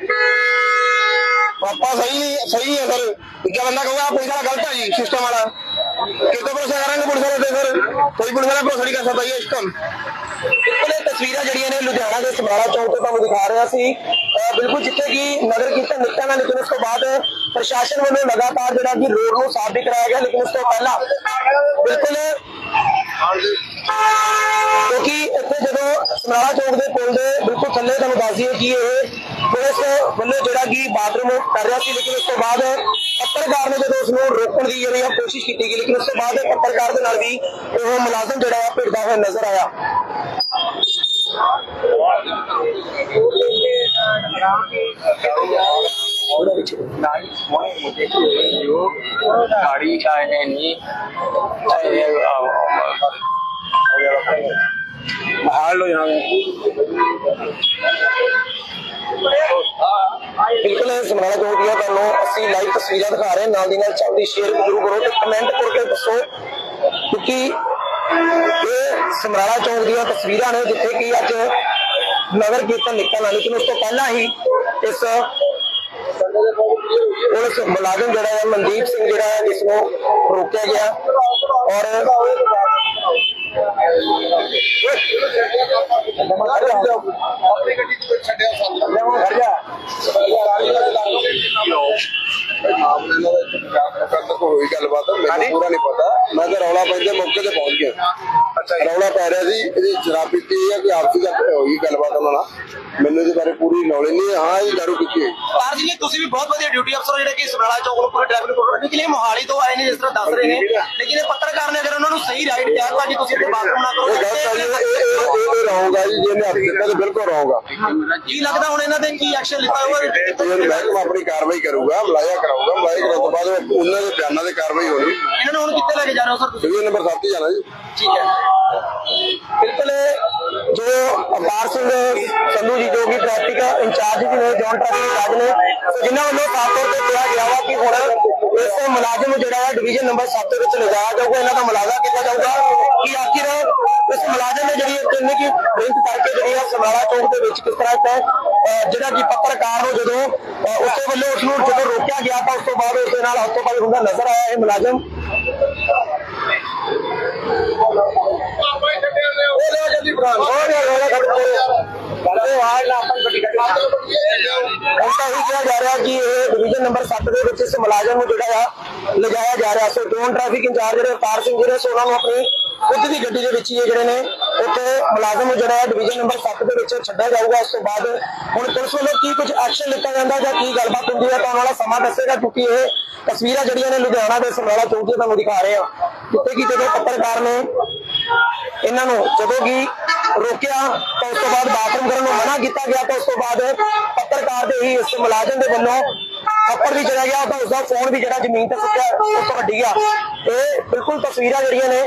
ਆਪਾਂ ਸਹੀ ਨਹੀਂ ਸਹੀ ਹੈ ਸਰ। ਦੂਜਾ ਬੰਦਾ ਕਹੂਗਾ, ਪੁਲਿਸ ਵਾਲਾ ਗਲਤ ਹੈ ਜੀ ਸਿਸਟਮ ਵਾਲਾ। ਕਿਤੇ ਭਰੋਸਾ ਕਰਾਂਗੇ ਪੁਲਿਸ ਵਾਲੇ ਤੇ ਸਰ। ਕੋਈ ਪੁਲਿਸ ਵਾਲਾ ਭਰੋਸਾ ਨਹੀਂ ਕਰ ਸਕਦਾ ਜੀ ਇਸ ਬਿਲਕੁਲ ਇਹ ਤਸਵੀਰਾਂ ਜਿਹੜੀਆਂ ਨੇ ਲੁਧਿਆਣਾ ਦੇ ਸਮਾਰਾ ਚੌਂਕ ਤੋਂ ਤੁਹਾਨੂੰ ਦਿਖਾ ਰਿਹਾ ਸੀ। ਅਹ ਬਿਲਕੁਲ ਜਿੱਥੇ ਕਿ ਨਗਰ ਕੀਰਤਨ ਨਿਕਲਣਾ ਲੇਕਿਨ ਉਸ ਤੋਂ ਬਾਅਦ ਪ੍ਰਸ਼ਾਸਨ ਵੱਲੋਂ ਲਗਾਤਾਰ ਜਿਹੜਾ ਕਿ ਰੋਡ ਨੂੰ ਸਾਫ਼ ਵੀ ਕਰਾਇਆ ਗਿਆ, ਲੇਕਿਨ ਉਸ ਤੋਂ ਪਹਿਲਾਂ ਬਿਲਕੁਲ ਕਿਉਂਕਿ ਇੱਥੇ ਜਦੋਂ ਸਮਾਰਾ ਚੌਂਕ ਦੇ ਪੁਲ ਦੇ ਬਿਲਕੁਲ ਥੱਲੇ ਤੁਹਾਨੂੰ ਦੱਸ ਦਈਏ ਕਿ ਇਹ ਪੁਲਿਸ ਵੱਲੋਂ ਜਿਹੜਾ ਕਿ ਬਾਥਰੂਮ ਕਰ ਰਿਹਾ ਸੀ ਲੇਕਿਨ ਉਸ ਤੋਂ ਬਾਅਦ ਪੱਤਰਕਾਰ ਨੇ ਜਦੋਂ ਉਸ ਨੂੰ ਰੋਕਣ ਦੀ ਜਿਹੜੀ ਆ ਕੋਸ਼ਿਸ਼ ਕੀਤੀ ਗਈ ਲੇਕਿਨ ਉਸ ਤੋਂ ਬਾਅਦ ਪੱਤਰਕਾਰ ਦੇ ਨਾਲ ਵੀ ਉਹ ਮੁਲਾਜ਼ਮ ਜਿਹੜਾ ਆ ਭਿੜਦਾ ਹੋਇਆ ਨਜ਼ਰ ਆਇਆ गाड़ी का है नहीं हाल हो यहाँ ਬਿਲਕੁਲ ਸਮਰਾਲਾ ਚੌਕ ਦੀਆਂ ਤੁਹਾਨੂੰ। ਅਸੀਂ ਲਾਈਵ ਤਸਵੀਰਾਂ ਦਿਖਾ ਰਹੇ ਨਾਲ ਦੀ ਨਾਲ ਚੱਲਦੀ ਸ਼ੇਅਰ ਜ਼ਰੂਰ ਕਰੋ ਤੇ ਕਮੈਂਟ ਕਰਕੇ ਦੱਸੋ ਕਿਉਂਕਿ ਇਹ ਸਮਰਾਲਾ ਚੌਕ ਦੀਆਂ ਤਸਵੀਰਾਂ ਨੇ ਜਿੱਥੇ ਕਿ ਅੱਜ ਨਗਰ ਕੀਰਤਨ ਨਿਕਲਣਾ ਲੇਕਿਨ ਉਸ ਤੋਂ ਪਹਿਲਾਂ ਹੀ ਇਸ ਪੁਲਿਸ ਮੁਲਾਜ਼ਮ ਜਿਹੜਾ ਹੈ ਮਨਦੀਪ ਸਿੰਘ ਜਿਹੜਾ ਹੈ ਜਿਸ ਨੂੰ ਰੋਕਿਆ ਗਿਆ। ਔਰ ਆਪਣੀ ਗੱਡੀ ਛੱਡਿਆ ਸੰਦ ਖੜ ਜਾ। ਆਪਨੇ ਨਾਲ ਕੰਦ ਕੋ ਹੋਈ ਗੱਲਬਾਤ ਮੈਨੂੰ ਪੂਰਾ ਨਹੀਂ ਪਤਾ ਮੈਂ ਤਾਂ ਰੌਲਾ ਪੈਂਦੇ ਮੌਕੇ ਤੇ ਪਹੁੰਚ ਗਿਆ ਅੱਛਾ ਰੌਲਾ ਪੈ ਰਿਹਾ ਸੀ ਇਹਦੀ ਸ਼ਰਾਬ ਪੀਤੀ ਹੈ ਕਿ ਆਪਸੀ ਗੱਲ ਹੋਈ ਗੱਲਬਾਤ ਉਹਨਾਂ ਨਾਲ? ਮੈਨੂੰ ਇਹਦੇ ਬਾਰੇ ਪੂਰੀ ਨੌਲੇਜ ਨਹੀਂ ਹੈ ਇਹ ਦਾਰੂ ਪੀਤੀ ਪਾਰ ਜੀ ਤੁਸੀਂ ਵੀ ਬਹੁਤ ਵਧੀਆ ਡਿਊਟੀ ਅਫਸਰ ਜਿਹੜੇ ਕਿ ਸਮਰਾਲਾ ਚੌਕ ਨੂੰ ਪੂਰੇ ਟ੍ਰੈਫਿਕ ਕੰਟਰੋਲ ਲੇਕਿਨ ਇਹ ਮੋਹਾਲੀ ਤੋਂ ਆਏ ਨੇ ਜਿਸ ਤਰ੍ਹਾਂ ਦੱਸ ਰਹੇ ਨੇ। ਲੇਕਿਨ ਇਹ ਪੱਤਰਕਾਰ ਨੇ ਅਗਰ ਉਹਨਾਂ ਨੂੰ ਸਹੀ ਰਾਈਟ ਕਿਹਾ ਤਾਂ ਜੀ ਤੁਸੀਂ ਇੱਥੇ ਬਾਥਰੂਮ ਨਾ ਕਰੋ। ਇਹ ਇਹ ਰਹੂਗਾ ਜੀ ਜੇ ਇਹਨੇ ਹੱਥ ਦਿੱਤਾ ਤਾਂ ਬਿਲਕੁਲ ਰਹੂਗਾ ਕੀ ਲੱਗਦਾ ਹੁਣ ਇਹਨਾਂ ਤੇ ਕੀ ਐਕਸ਼ਨ ਲਿੱਤਾ ਹੋਊਗਾ? ਇਹ ਮਹਿਕਮਾ ਆਪਣੀ ਕਾਰਵਾਈ ਕਰੂਗਾ ਮਲਾਇਆ ਕਰਾਊਗਾ ਮਲਾਇਆ ਕਰਾਉਣ ਤੋਂ ਬਾਅਦ ਉਹ- ਉਹਨਾਂ ਦੇ ਬਿਆਨਾਂ ਤੇ ਕਾਰਵਾਈ ਹੋਣੀ। ਇਹਨਾਂ ਨੂੰ ਹੁਣ ਕਿੱਥੇ ਲੈ ਕੇ ਜਾ ਰਹੇ ਹੋ ਸਰ ਤੁਸੀਂ? ਨੰਬਰ 7 ਹੀ ਜਾਣਾ ਜੀ। ਠੀਕ ਹੈ। ਬਿਲਕੁਲ ਜੋ ਅਵਤਾਰ ਸਿੰਘ ਸੰਧੂ ਜੀ ਜੋ ਕਿ ਟ੍ਰੈਫਿਕ ਇੰਚਾਰਜ ਜੀ ਨੇ ਜੌਨ ਟ੍ਰੈਫਿਕ ਇੰਚਾਰਜ ਨੇ ਜਿਨ੍ਹਾਂ ਵੱਲੋਂ ਸਾਫ਼ ਤੌਰ ਤੇ ਕਿਹਾ ਗਿਆ ਵਾ ਕਿ ਹੁਣ ਇਸ ਮੁਲਾਜ਼ਮ ਨੂੰ ਜਿਹੜਾ ਹੈ ਡਿਵੀਜ਼ਨ ਨੰਬਰ 7 ਦੇ ਵਿੱਚ ਲਿਜਾਇਆ ਜਾਊਗਾ, ਇਹਨਾਂ ਦਾ ਮੁਲਾਜ਼ਾ ਕੀਤਾ ਜਾਊਗਾ। ਕਿ ਆਖਿਰ ਇਸ ਮੁਲਾਜ਼ਮ ਨੇ ਜਿਹੜੀ ਕਿੰਨੀ ਕੀ ਡਰਿੰਕ ਕਰਕੇ ਜਿਹੜੀ ਹੈ ਸਮਰਾਲਾ ਚੌਕ ਦੇ ਵਿੱਚ ਕਿਸ ਤਰ੍ਹਾਂ ਇੱਕ ਜਿਹੜਾ ਕਿ ਪੱਤਰਕਾਰ ਨੂੰ ਜਦੋਂ ਉਸੇ ਵੱਲੋਂ ਉਸ ਨੂੰ ਜਦੋਂ ਰੋਕਿਆ ਗਿਆ ਤਾਂ ਉਸ ਤੋਂ ਬਾਅਦ ਉਸ ਦੇ ਨਾਲ ਹੱਥੋਂ ਪਾਈ ਹੁੰਦਾ ਨਜ਼ਰ ਆਇਆ ਇਹ ਮੁਲਾਜ਼ਮ। ਜਾ ਰਿਹਾ ਕਿ ਇਹ ਡਿਵੀਜ਼ਨ ਨੰਬਰ 7 ਦੇ ਵਿੱਚ ਇਸ ਮੁਲਾਜ਼ਮ ਨੂੰ ਜਿਹੜਾ ਆ ਲਿਜਾਇਆ ਜਾ ਰਿਹਾ ਸੋ। ਜ਼ੋਨ ਟ੍ਰੈਫਿਕ ਇੰਚਾਰਜ ਜਿਹੜੇ ਅਵਤਾਰ ਸਿੰਘ ਜਿਹੜੇ ਸੋ ਉਹਨਾਂ ਨੂੰ ਆਪਣੀ ਖੁਦ ਦੀ ਗੱਡੀ ਦੇ ਵਿੱਚ ਹੀ ਇਹ ਜਿਹੜੇ ਨੇ, ਉੱਥੇ ਮੁਲਾਜ਼ਮ ਜਿਹੜਾ ਹੈ ਡਿਵੀਜ਼ਨ ਨੰਬਰ 7 ਦੇ ਵਿੱਚ ਛੱਡਿਆ ਜਾਊਗਾ। ਉਸ ਤੋਂ ਬਾਅਦ ਹੁਣ ਪੁਲਿਸ ਵੱਲੋਂ ਕੀ ਕੁਝ ਐਕਸ਼ਨ ਲਿੱਤਾ ਜਾਂਦਾ ਜਾਂ ਕੀ ਗੱਲਬਾਤ ਹੁੰਦੀ ਹੈ ਤਾਂ ਉਹਨਾਂ ਵਾਲਾ ਸਮਾਂ ਦੱਸੇਗਾ, ਕਿਉਂਕਿ ਇਹ ਤਸਵੀਰਾਂ ਜਿਹੜੀਆਂ ਨੇ ਲੁਧਿਆਣਾ ਦੇ ਸਮਰਾਲਾ ਚੌਕ ਦੀਆਂ ਤੁਹਾਨੂੰ ਦਿਖਾ ਰਹੇ ਹਾਂ। ਜਿੱਥੇ ਕਿ ਜਦੋਂ ਪੱਤਰਕਾਰ ਨੇ ਇਹਨਾਂ ਨੂੰ ਜਦੋਂ ਕਿ ਰੋਕਿਆ ਤਾਂ ਉਸ ਤੋਂ ਬਾਅਦ ਬਾਥਰੂਮ ਕਰਨ ਨੂੰ ਮਨਾ ਕੀਤਾ ਗਿਆ ਤਾਂ ਉਸ ਤੋਂ ਬਾਅਦ ਪੱਤਰਕਾਰ ਦੇ ਹੀ ਇਸ ਮੁਲਾਜ਼ਮ ਦੇ ਵੱਲੋਂ ਥੱਪੜ ਵੀ ਚਲਾ ਗਿਆ ਤਾਂ ਉਸਦਾ ਫੋਨ ਵੀ ਜਿਹੜਾ ਜ਼ਮੀਨ ਤੇ ਸੁੱਟਿਆ, ਉਹ ਤੋਂ ਵੱਡੀ ਗਿਆ। ਇਹ ਬਿਲਕੁਲ ਤਸਵੀਰਾਂ ਜਿਹੜੀਆਂ ਨੇ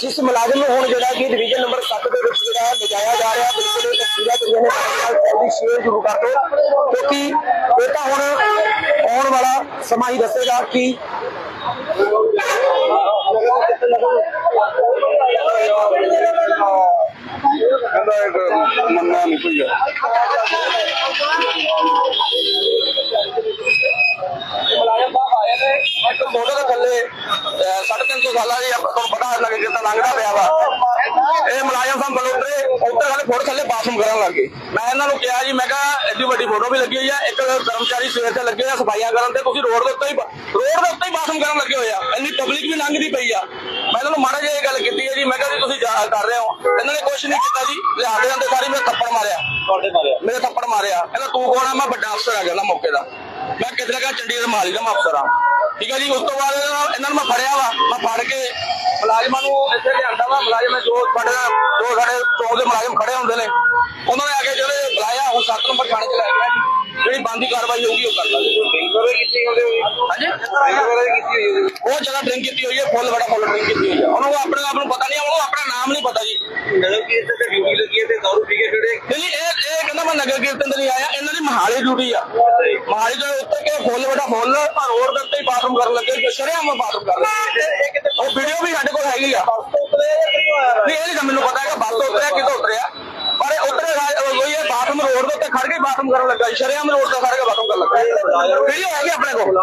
ਜਿਸ ਮੁਲਾਜ਼ਮ ਨੂੰ ਹੁਣ ਜਿਹੜਾ ਕਿ ਡਿਵੀਜ਼ਨ ਨੰਬਰ 7 ਦੇ ਵਿੱਚ ਜਿਹੜਾ ਲਿਜਾਇਆ ਜਾ ਰਿਹਾ, ਬਿਲਕੁਲ ਇਹ ਤਸਵੀਰਾਂ ਜਿਹੜੀਆਂ ਨੇ ਸਾਡੇ ਸ਼ੇਅਰ ਜ਼ਰੂਰ ਕਰ ਦਿਓ, ਕਿਉਂਕਿ ਇਹ ਤਾਂ ਹੁਣ ਆਉਣ ਵਾਲਾ ਸਮਾਂ ਹੀ ਦੱਸੇਗਾ ਕਿ ਕਹਿੰਦਾ ਇਹ ਮੰਨਣਾ ਨਹੀਂ ਕੋਈ ਇੱਕ ਮੋਟਰ ਦੇ ਥੱਲੇ ਅਹ, ਸਾਢੇ ਤਿੰਨ ਸੌ ਸਾਲਾਂ ਦੀ ਆਪਾਂ ਤੁਹਾਨੂੰ ਪਤਾ ਲੱਗੇ ਕਿਤਾ ਲੰਘਦਾ ਪਿਆ ਵਾ। ਇਹ ਮੁਲਾਜ਼ਮ ਸਾਹਿਬ ਬਲੋਟਰੇ ਉੱਤੇ ਵਾਲੇ ਫੋੜ ਥੱਲੇ ਬਾਥਰੂਮ ਕਰਨ ਲੱਗੇ ਮੈਂ ਇਹਨਾਂ ਨੂੰ ਕਿਹਾ ਜੀ ਮੈਂ ਕਿਹਾ ਐਡੀ ਵੱਡੀ ਫੋਟੋ ਵੀ ਲੱਗੀ ਹੋਈ ਆ ਇੱਕ ਕਰਮਚਾਰੀ ਸਵੇਰ ਤੇ ਲੱਗੇ ਆ ਸਫਾਈਆਂ ਕਰਨ ਤੇ ਤੁਸੀਂ ਰੋਡ ਦੇ ਉੱਤੇ ਹੀ ਰੋਡ ਦੇ ਉੱਤੇ ਹੀ ਬਾਥਰੂਮ ਕਰਨ ਲੱਗੇ ਹੋਏ ਆ। ਇੰਨੀ ਪਬਲਿਕ ਵੀ ਲੰਘਦੀ ਪਈ ਆ। ਇਹਨਾਂ ਨੂੰ ਮਾੜਾ ਜਿਹਾ ਇਹ ਗੱਲ ਕੀਤੀ ਹੈ ਜੀ ਮੈਂ ਕਿਹਾ ਜੀ ਤੁਸੀਂ ਜਾ- ਕਰ ਰਹੇ ਹੋ। ਇਹਨਾਂ ਨੇ ਕੁਝ ਨਹੀਂ ਕੀਤਾ ਜੀ ਲਿਆਦੇ ਜਾਂਦੇ ਸਾਰੀ ਮੇਰੇ ਥੱਪੜ ਮਾਰਿਆ। ਤੁਹਾਡੇ ਮਾਰਿਆ? ਮੇਰੇ ਥੱਪੜ ਮਾਰਿਆ। ਕਹਿੰਦਾ ਤੂੰ ਕੌਣ ਆ? ਮੈਂ ਵੱਡਾ ਅਫਸਰ ਆ ਕਹਿੰਦਾ ਮੌਕੇ ਦਾ। ਮੈਂ ਕਿਤੇ ਲਗਾ ਚੰਡੀਗੜ੍ਹ ਮਾਲੀ ਦਾ ਮੈਂ ਅਫਸਰ ਆ। ਠੀਕ ਹੈ ਜੀ ਉਸ ਤੋਂ ਬਾਅਦ ਇਹਨਾਂ ਨੂੰ- ਮੈਂ ਫੜਿਆ ਵਾ। ਮੈਂ ਫੜ ਕੇ ਮੁਲਾਜ਼ਮਾਂ ਨੂੰ ਇੱਥੇ ਲਿਆਂਦਾ ਵਾ। ਮੁਲਾਜ਼ਮ ਜੋ ਸਾਡੇ ਜੋ ਸਾਡੇ ਚੌਂਕ ਦੇ ਮੁਲਾਜ਼ਮ ਖੜੇ ਹੁੰਦੇ ਨੇ ਉਹਨਾਂ ਨੇ ਆ ਕੇ ਜਿਹੜੇ ਬੁਲਾਇਆ ਹੁਣ 7 ਨੰਬਰ ਥਾਣੇ ਚ ਲੈ ਗਿਆ ਜੀ ਜਿਹੜੀ ਬੰਦੀ ਕਾਰਵਾਈ ਹੋਊਗੀ ਉਹ ਕਰ ਲਾਂਗੇ। ਉਹ ਜਗ੍ਹਾ ਡਰਿੰਕ ਕੀਤੀ ਹੋਈ ਹੈ ਫੁੱਲ ਬੜਾ ਫੁੱਲ ਡਰਿੰਕ ਕੀਤੀ ਹੋਈ ਹੈ। ਉਹਨੂੰ ਆਪਣੇ ਆਪ ਨੂੰ ਪਤਾ ਨਹੀਂ ਉਹਨੂੰ ਆਪਣਾ ਨਾਮ ਨਹੀਂ ਪਤਾ ਜੀ। ਜਦੋਂ ਕਿ ਇੱਥੇ ਤੇ ਡਿਊਟੀ ਲੱਗੀ ਹੈ ਤੇ ਦਾਰੂ ਪੀ ਕੇ ਖੜੇ ਨਹੀਂ ਇਹ ਇਹ ਕਹਿੰਦਾ ਮੈਂ ਨਗਰ ਕੀਰਤਨ ਤੇ ਨਹੀਂ ਆਇਆ ਇਹਨਾਂ ਦੀ ਮਹਾਲੀ ਡਿਊਟੀ ਆ। ਮਹਾਲੀ ਦੇ ਉੱਤੇ ਕਿ ਫੁੱਲ ਬੜਾ ਫੁੱਲ ਰੋਡ ਦੇ ਉੱਤੇ ਹੀ ਬਾਥਰੂਮ ਕਰਨ ਲੱਗੇ ਸ਼ਰਿਆਮ ਬਾਥਰੂਮ ਕਰਨ ਲੱਗੇ। ਉਹ ਵੀਡੀਓ ਵੀ ਸਾਡੇ ਕੋਲ ਹੈਗੀ ਆ। ਨਹੀਂ ਇਹ ਨਹੀਂ ਮੈਨੂੰ ਪਤਾ ਹੈਗਾ ਬੱਸ ਤੋਂ ਉਤਰਿਆ ਕਿਤੋਂ ਉਤਰਿਆ? ਪਰ ਇਹ ਉਤਰੇ ਕੋਈ ਬਾਥਰੂਮ ਰੋਡ ਦੇ ਉੱਤੇ ਖੜ ਕੇ ਬਾਥਰੂਮ ਕਰਨ ਲੱਗਾ ਸ਼ਰਿਆਮ ਰੋਡ ਤੇ ਖੜ ਕੇ ਬਾਥਰੂਮ ਕਰਨ ਲੱਗਾ ਵੀਡੀਓ ਹੈਗੀ ਆਪਣੇ ਕੋਲ।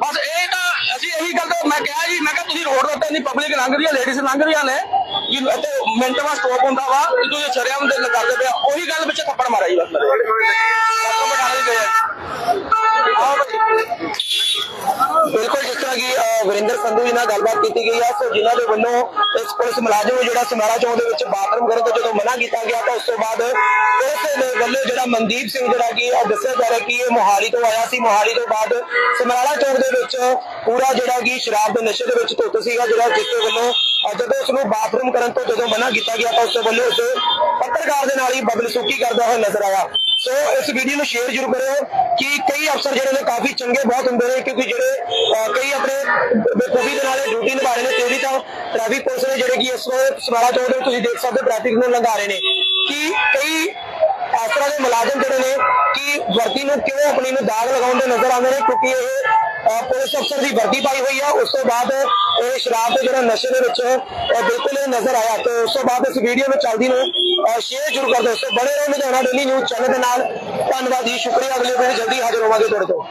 ਬਸ ਇਹ ਤਾਂ ਅਸੀਂ ਇਹੀ ਗੱਲ ਤਾਂ ਮੈਂ ਕਿਹਾ ਜੀ, ਮੈਂ ਕਿਹਾ ਤੁਸੀਂ ਰੋਡ ਦੇ ਉੱਤੇ ਇੰਨੀ ਪਬਲਿਕ ਲੰਘ ਰਹੀ ਹੈ ਲੇਡੀਜ਼ ਲੰਘ ਰਹੀਆਂ ਨੇ, ਕਿ ਇੱਥੇ ਮਿੰਟ ਬਾਅਦ ਸਟਾਪ ਹੁੰਦਾ ਵਾ ਤੁਸੀਂ ਸ਼ਰਿਆਮ ਦੇ ਕਰਦੇ ਪਿਆ, ਉਹੀ ਗੱਲ ਵਿੱਚ ਥੱਪੜ ਮਾਰਿਆ ਜੀ ਬਸ ਮੇਰੇ ਸਭ ਬਟਾਲੇ ਗਏ ਆਓ ਬਈ ਬਿਲਕੁਲ ਜਿਸ ਤਰ੍ਹਾਂ ਕਿ ਅਹ, ਵਰਿੰਦਰ ਸੰਧੂ ਜੀ ਨਾਲ ਗੱਲਬਾਤ ਕੀਤੀ ਗਈ ਹੈ ਸੋ ਜਿਨ੍ਹਾਂ ਦੇ ਵੱਲੋਂ ਇਸ ਪੁਲਿਸ ਮੁਲਾਜ਼ਮ ਜਿਹੜਾ ਸਮਰਾਲਾ ਚੌਂਕ ਦੇ ਵਿੱਚ ਬਾਥਰੂਮ ਕਰਨ ਤੋਂ ਜਦੋਂ ਮਨਾ ਕੀਤਾ ਗਿਆ, ਤਾਂ ਉਸ ਤੋਂ ਬਾਅਦ ਪੁਲਿਸ ਦੇ ਵੱਲੋਂ ਜਿਹੜਾ ਮਨਦੀਪ ਸਿੰਘ ਜਿਹੜਾ ਕਿ ਇਹ ਦੱਸਿਆ ਜਾ ਰਿਹਾ ਕਿ ਇਹ ਮੋਹਾਲੀ ਤੋਂ ਆਇਆ ਸੀ। ਮੋਹਾਲੀ ਤੋਂ ਬਾਅਦ ਸਮਰਾਲਾ ਚੌਂਕ ਦੇ ਵਿੱਚ ਪੂਰਾ ਜਿਹੜਾ ਕਿ ਸ਼ਰਾਬ ਦੇ ਨਸ਼ੇ ਦੇ ਵਿੱਚ ਧੁੱਤ ਸੀਗਾ, ਜਿਹੜਾ ਜਿਸ ਦੇ ਵੱਲੋਂ ਜਦੋਂ ਉਸ ਨੂੰ ਬਾਥਰੂਮ ਕਰਨ ਤੋਂ ਜਦੋਂ ਮਨਾ ਕੀਤਾ ਗਿਆ, ਤਾਂ ਉਸ ਦੇ ਵੱਲੋਂ ਉਸ ਪੱਤਰਕਾਰ ਦੇ ਨਾਲ ਹੀ ਬਬਲ ਸੁੱਕੀ ਕਰਦਾ ਹੋਇਆ ਨਜ਼ਰ ਆਇਆ। ਸੋ ਇਸ ਵੀਡੀਓ ਨੂੰ ਸ਼ੇਅਰ ਜ਼ਰੂਰ ਕਰਿਓ ਕਿ ਕਈ ਅਫਸਰ ਜਿਹੜੇ ਨੇ ਕਾਫੀ ਚੰਗੇ ਬਹੁਤ ਹੁੰਦੇ ਨੇ ਕਿਉਂਕਿ ਜਿਹੜੇ ਅਹ, ਕਈ ਆਪਣੇ ਬਖੂਬੀ ਦੇ ਨਾਲ ਡਿਊਟੀ ਨਿਭਾ ਰਹੇ ਨੇ ਤੇਰੀ ਤਾਂ ਟ੍ਰੈਫਿਕ ਪੁਲਿਸ ਨੇ ਜਿਹੜੇ ਕਿ ਇਸ ਵੇਲੇ ਸਵਾਰਾ ਚੌਂਕ ਦੇ ਤੁਸੀਂ ਦੇਖ ਸਕਦੇ ਟ੍ਰੈਫਿਕ ਨੂੰ ਲੰਘਾ ਰਹੇ ਨੇ ਕਿ ਕਈ ਇਸ ਤਰ੍ਹਾਂ ਦੇ ਮੁਲਾਜ਼ਮ ਜਿਹੜੇ ਨੇ ਕਿ ਵਰਦੀ ਨੂੰ ਕਿਵੇਂ ਆਪਣੀ ਨੂੰ ਦਾਗ ਲਗਾਉਂਦੇ ਨਜ਼ਰ ਆਉਂਦੇ ਨੇ, ਕਿਉਂਕਿ ਇਹ ਪੁਲਿਸ ਅਫਸਰ ਦੀ ਵਰਦੀ ਪਾਈ ਹੋਈ ਆ। ਉਸ ਤੋਂ ਬਾਅਦ ਇਹ ਸ਼ਰਾਬ ਦੇ ਜਿਹੜਾ ਨਸ਼ੇ ਦੇ ਵਿੱਚ ਬਿਲਕੁਲ ਇਹ ਨਜ਼ਰ ਆਇਆ। ਤੇ ਉਸ ਤੋਂ ਬਾਅਦ ਇਸ ਵੀਡੀਓ ਨੂੰ ਚੱਲਦੀ ਨੂੰ ਸ਼ੇਅਰ ਜ਼ਰੂਰ ਕਰ ਦਿਓ। ਸੋ ਬਣੇ ਰਹੋ ਲੁਧਿਆਣਾ ਡੇਲੀ ਨਿਊਜ਼ ਚੈਨਲ ਦੇ ਨਾਲ। ਧੰਨਵਾਦ ਜੀ, ਸ਼ੁਕਰੀਆ। ਅਗਲੇ ਵੀਡੀਓ ਜਲਦੀ ਹਾਜ਼ਰ ਹੋਵਾਂਗੇ ਤੁਹਾਡੇ ਤੋਂ